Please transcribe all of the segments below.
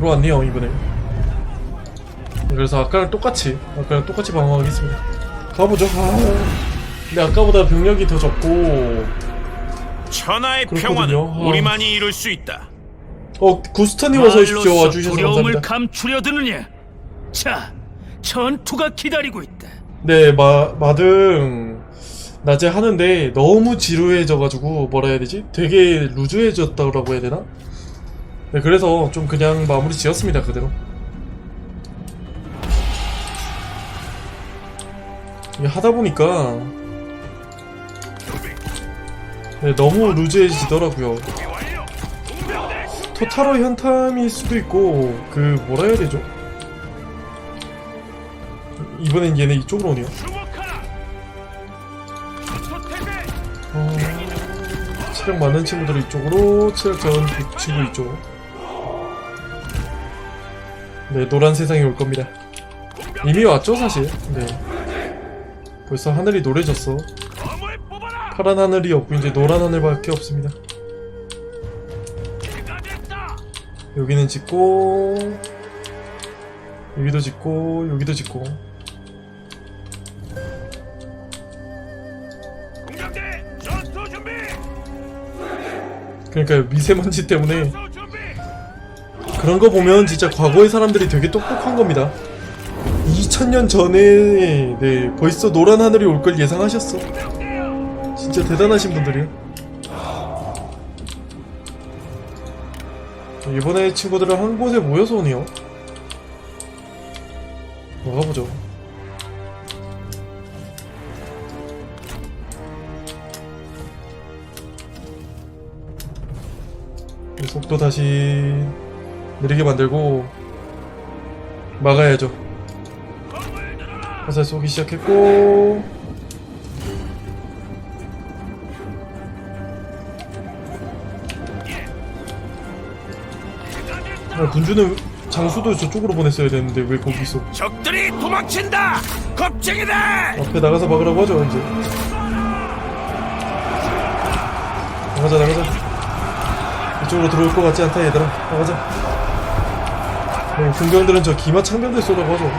들어왔네요 이번에 그래서 아까랑 똑같이 아까랑 똑같이 방어하겠습니다 가보죠 아, 근데 아까보다 병력이 더 적고 천하의 그렇거든요. 평화는 아. 우리만이 이룰 수 있다. 어 구스타님 어서 오십시오 말로써 와주셔서 두려움을 감사합니다 감추려 드느냐? 자, 전투가 기다리고 있다. 네 마, 마등 낮에 하는데 너무 지루해져가지고 뭐라 해야 되지? 되게 루즈해졌다고 해야 되나? 네 그래서 좀 그냥 마무리 지었습니다 그대로. 하다 보니까 네, 너무 루즈해지더라고요. 토탈어 현탐일 수도 있고 그 뭐라 해야 되죠? 이번엔 얘네 이쪽으로 오네요. 어... 체력 많은 친구들 이쪽으로 체력 적은 그 친구 이쪽 네 노란 세상이 올 겁니다 이미 왔죠 사실 네 벌써 하늘이 노래졌어. 파란 하늘이 없고 이제 노란 하늘밖에 없습니다. 여기는 짓고 여기도 짓고 여기도 짓고. 그러니까 미세먼지 때문에. 그런 거 보면 진짜 과거의 사람들이 되게 똑똑한 겁니다. 2000년 전에 네 벌써 노란 하늘이 올 걸 예상하셨어. 진짜 대단하신 분들이야. 이번에 친구들은 한 곳에 모여서 오네요. 나가보죠. 이 속도 다시 느리게 만들고 막아야죠. 화살 쏘기 시작했고 아, 군주는 장수도 저쪽으로 보냈어야 되는데 왜 거기 있어? 적들이 도망친다. 겁쟁이들. 앞에 나가서 막으라고 하죠 이제. 나가자 나가자. 이쪽으로 들어올 것 같지 않다 얘들아. 나가자. 어, 군병들은 저 기마 창병들 쏘라고 하죠.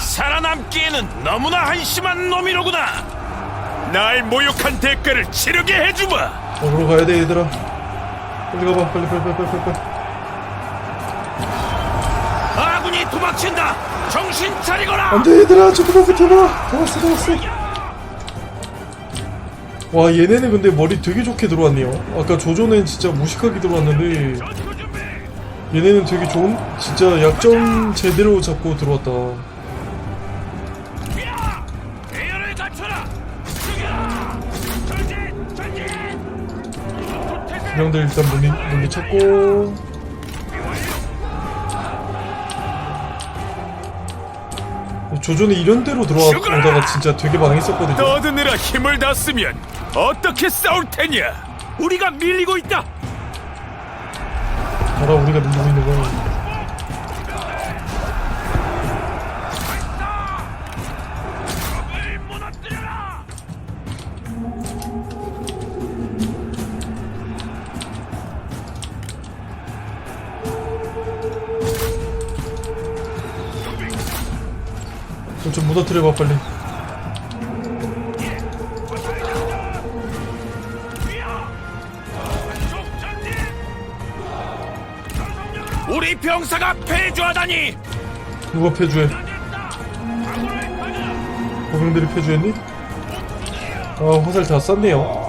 살아남기에는 너무나 한심한 놈이로구나. 날 모욕한 대가를 치르게 해주마. 어그로 가야 돼 얘들아. 빨리 가봐 빨리 빨리 빨리 빨리 빨리. 아군이 도망친다. 정신 차리거라. 안돼 얘들아 조금만 버텨봐 다 왔어 와 얘네는 근데 머리 되게 좋게 들어왔네요. 아까 조조는 진짜 무식하게 들어왔는데. 얘네는 되게 좋은 진짜 약점 제대로 잡고 들어왔다. 병들 일단 물리, 물리쳤고 조조는 이런 데로 들어오다가 진짜 되게 망했었거든요 떠드느라 힘을 다 쓰면 어떻게 싸울 테냐? 우리가 밀리고 있다. 봐라 우리가 밀리고 있는 좀 무너뜨려봐 빨리 우리 병사가 패주하다니. 누가 패주해 고병들이 패주했니? 아 화살 다 쐈네요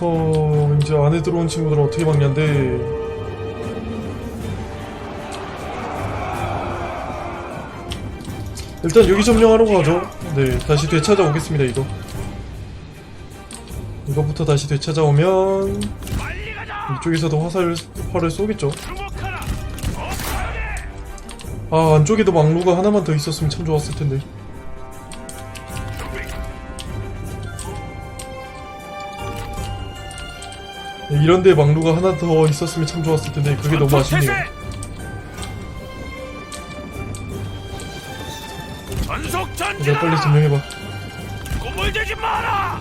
어허 이제 안에 들어온 친구들은 어떻게 막냐인데 일단 여기 점령하러 가죠 네 다시 되찾아오겠습니다 이거 이거부터 다시 되찾아오면. 이쪽에서도 화살, 활을 쏘겠죠. 아 안쪽에도 막루가 하나만 더 있었으면 참 좋았을 텐데 이런데 막루가 하나 더 있었으면 참 좋았을 텐데 그게 너무 아쉽네요. 전속 전진. 내가 빨리 증명해봐. 꾸물대지 마라.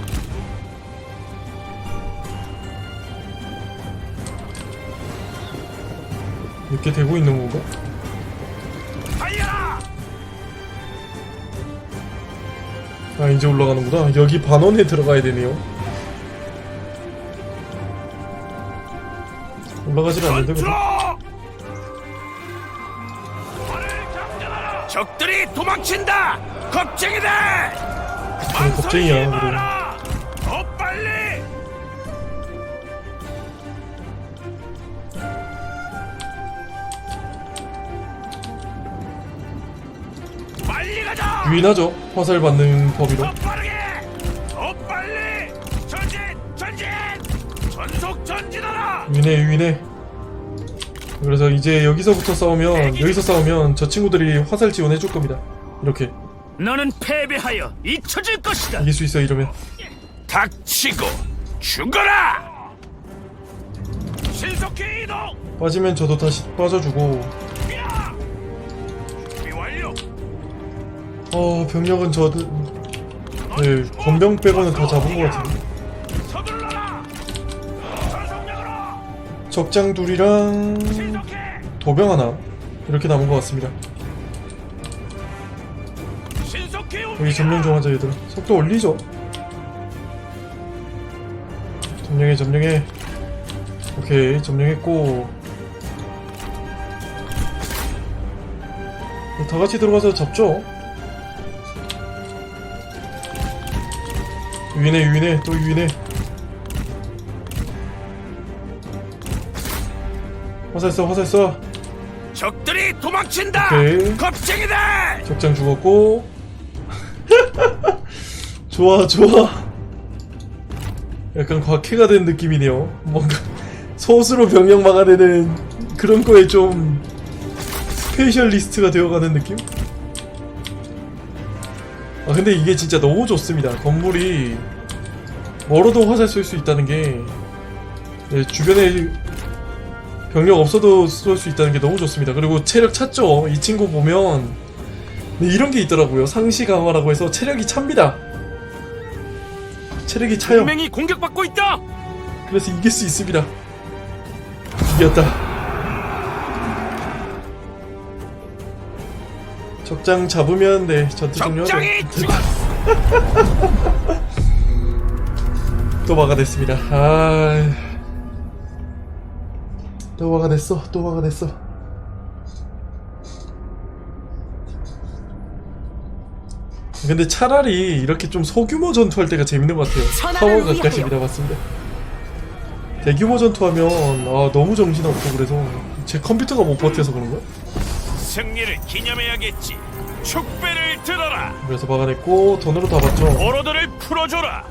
이렇게 되고 있는 건가? 달려라. 아 이제 올라가는구나. 여기 반원에 들어가야 되네요. 그래. 발을 장전하라. 적들이 도망친다. 겁쟁이들. 그래, 겁쟁이야, 망설이지 그래. 마라. 더 빨리. 빨리 가자. 유인하죠. 화살 받는 범위로. 더 빠르게! 더 빨리! 전진! 전진! 전속 전진하라! 유인해 유인해. 그래서 이제 여기서부터 싸우면 여기서 싸우면 저 친구들이 화살 지원해 줄 겁니다. 이렇게 너는 패배하여 잊혀질 것이다. 이길 수 있어 이러면. 닥치고 죽어라! 신속히 이동! 빠지면 저도 다시 빠져주고. 야! 준비 완료! 어 병력은 저도 네 건병 빼고는 다 잡은 것 같은데. 적장 둘이랑! 도병 하나 이렇게 남은 것 같습니다. 여기! 점령 좀 하자 얘들아. 속도 올리죠. 점령해 점령해. 오케이 점령했고. 다 같이 들어가서 잡죠. 유인해 유인해 또 유인해. 화살 쏴 화살 쏴. 적들이 도망친다! 오케이. 겁쟁이들! 적장 죽었고 좋아 좋아 약간 곽해가 된 느낌이네요 뭔가 소수로 병력 막아내는 그런 거에 좀 스페셜리스트가 되어가는 느낌? 아 근데 이게 진짜 너무 좋습니다 건물이 멀어도 화살 쏠 수 있다는 게 네, 주변에 병력 없어도 쏠 수 있다는 게 너무 좋습니다 그리고 체력 찼죠 이 친구 보면 네, 이런 게 있더라고요. 상시 강화라고 해서 체력이 찹니다. 체력이 차요. 동맹이 공격받고 있다. 그래서 이길 수 있습니다. 이겼다. 적장 잡으면 네 전투 종료하죠. 적장이 죽었어! 또 막아냈습니다. 아, 또 막아냈어. 또 막아냈어. 근데 차라리 이렇게 좀 소규모 전투할 때가 재밌는 것 같아요. 파워 가까이입니다, 맞습니다. 대규모 전투하면 아, 너무 정신없고 그래서 제 컴퓨터가 못 버텨서 그런가? 승리를 기념해야겠지. 축배를 들어라. 그래서 막아냈고 돈으로 다 받죠. 오로드를 풀어줘라.